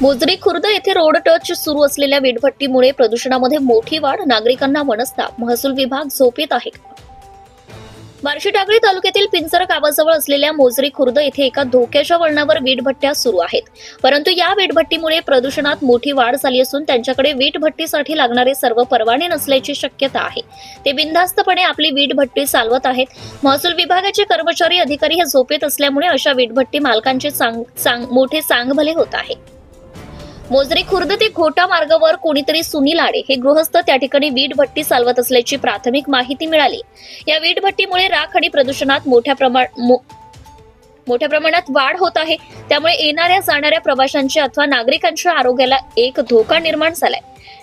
मोजरी खुर्द येथे road touch सुरू असलेल्या वीटभट्टीमुळे प्रदूषणामध्ये मोठी वाढ नागरिकांना मनस्ताप महसूल विभाग झोपेत आहे. बार्शी टाकळी तालुक्यातील पिंजर गावाजवळ असलेल्या मोजरी खुर्द येथे एका धोक्याच्या वळणावर वीटभट्ट्या सुरू आहेत. परंतु या वीटभट्टीमुळे प्रदूषणात मोठी वाढ झाली असून त्यांच्याकडे वीटभट्टीसाठी लागणारे सर्व परवाने नसल्याची शक्यता आहे. ते बिनधास्तपणे आपली वीटभट्टी चालवत आहेत. महसूल विभागाचे कर्मचारी अधिकारी हे झोपेत असल्यामुळे अशा वीटभट्टी मालकांचे सांग सांग मोठे सांगभले होत आहे. मोजरी खुर्द ते खोटा मार्गावर कोणीतरी सुनील आडे हे गृहस्थ त्या ठिकाणी वीट भट्टी चालवत असल्याची प्राथमिक माहिती मिळाली. या वीट भट्टीमुळे राख आणि प्रदूषणात मोठ्या प्रमाण मो- मोठ्या प्रमाणात वाढ होत आहे. त्यामुळे येणाऱ्या जाणाऱ्या प्रवाशांच्या अथवा नागरिकांच्या आरोग्याला एक धोका निर्माण झालाय.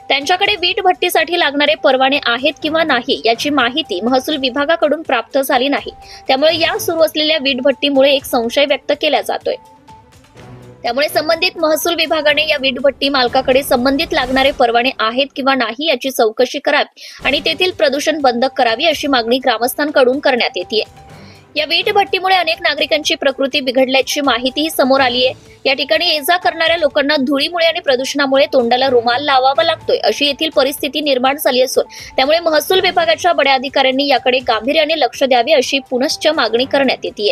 त्यांच्याकडे वीट भट्टीसाठी लागणारे परवाने आहेत किंवा नाही याची माहिती महसूल विभागाकडून प्राप्त झाली नाही. त्यामुळे या सुरू असलेल्या वीट भट्टीमुळे एक संशय व्यक्त केला जातोय. त्यामुळे संबंधित महसूल विभागाने या वीटभट्टी मालकाकडे संबंधित लागणारे परवाने आहेत किंवा नाही याची चौकशी करावी आणि तेथील प्रदूषण बंद करावी अशी मागणी ग्रामस्थांकडून करण्यात येते या वीटभट्टीमुळे अनेक नागरिकांची प्रकृती बिघडल्याची माहितीही समोर आली आहे या ठिकाणी ये जा करणाऱ्या लोकांना धुळीमुळे आणि प्रदूषणामुळे तोंडाला रुमाल लावावा लागतोय अशी येथील परिस्थिती निर्माण झाली असून त्यामुळे महसूल विभागाच्या बड्या अधिकाऱ्यांनी याकडे गांभीर्याने लक्ष द्यावे अशी पुनश्च मागणी करण्यात येते